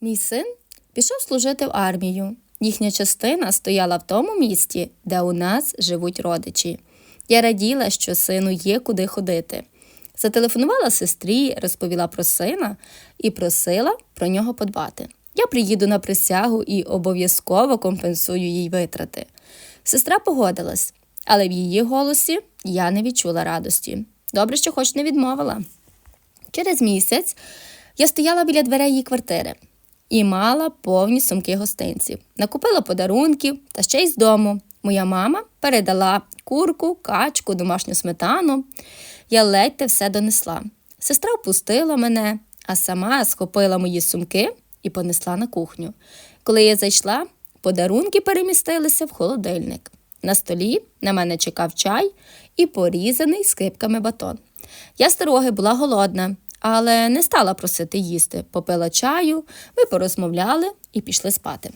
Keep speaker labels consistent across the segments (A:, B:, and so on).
A: Мій син пішов служити в армію. Їхня частина стояла в тому місті, де у нас живуть родичі. Я раділа, що сину є куди ходити. Зателефонувала сестрі, розповіла про сина і просила про нього подбати. Я приїду на присягу і обов'язково компенсую їй витрати. Сестра погодилась, але в її голосі я не відчула радості. Добре, що хоч не відмовила. Через місяць я стояла біля дверей її квартири і мала повні сумки гостинців. Накупила подарунків та ще й з дому. Моя мама передала курку, качку, домашню сметану. Я ледь те все донесла. Сестра впустила мене, а сама схопила мої сумки і понесла на кухню. Коли я зайшла, подарунки перемістилися в холодильник. На столі на мене чекав чай і порізаний скипками батон. Я з дороги була голодна, але не стала просити їсти. Попила чаю, ми порозмовляли і пішли спати.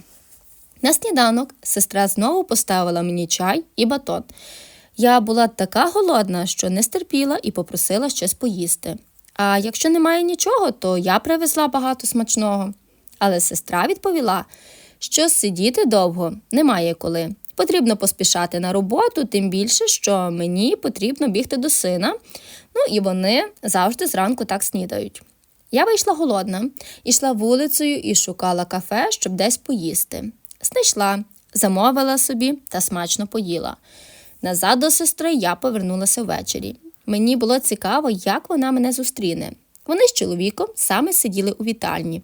A: На сніданок сестра знову поставила мені чай і батон. Я була така голодна, що не стерпіла і попросила щось поїсти. А якщо немає нічого, то я привезла багато смачного. Але сестра відповіла, що сидіти довго немає коли. Потрібно поспішати на роботу, тим більше, що мені потрібно бігти до сина. Ну і вони завжди зранку так снідають. Я вийшла голодна, йшла вулицею і шукала кафе, щоб десь поїсти. Знайшла, замовила собі та смачно поїла. Назад до сестри я повернулася ввечері. Мені було цікаво, як вона мене зустріне. Вони з чоловіком саме сиділи у вітальні,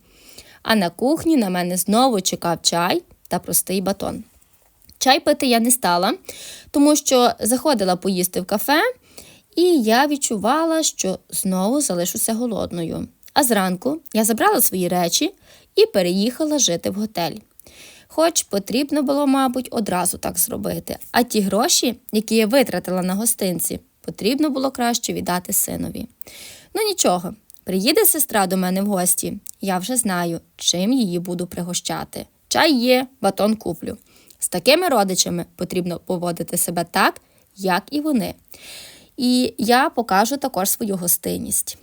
A: а на кухні на мене знову чекав чай та простий батон. Чай пити я не стала, тому що заходила поїсти в кафе, і я відчувала, що знову залишуся голодною. А зранку я забрала свої речі і переїхала жити в готель. Хоч потрібно було, мабуть, одразу так зробити, а ті гроші, які я витратила на гостинці, потрібно було краще віддати синові. Ну нічого, приїде сестра до мене в гості, я вже знаю, чим її буду пригощати. Чай є, батон куплю. З такими родичами потрібно поводити себе так, як і вони. І я покажу також свою гостинність.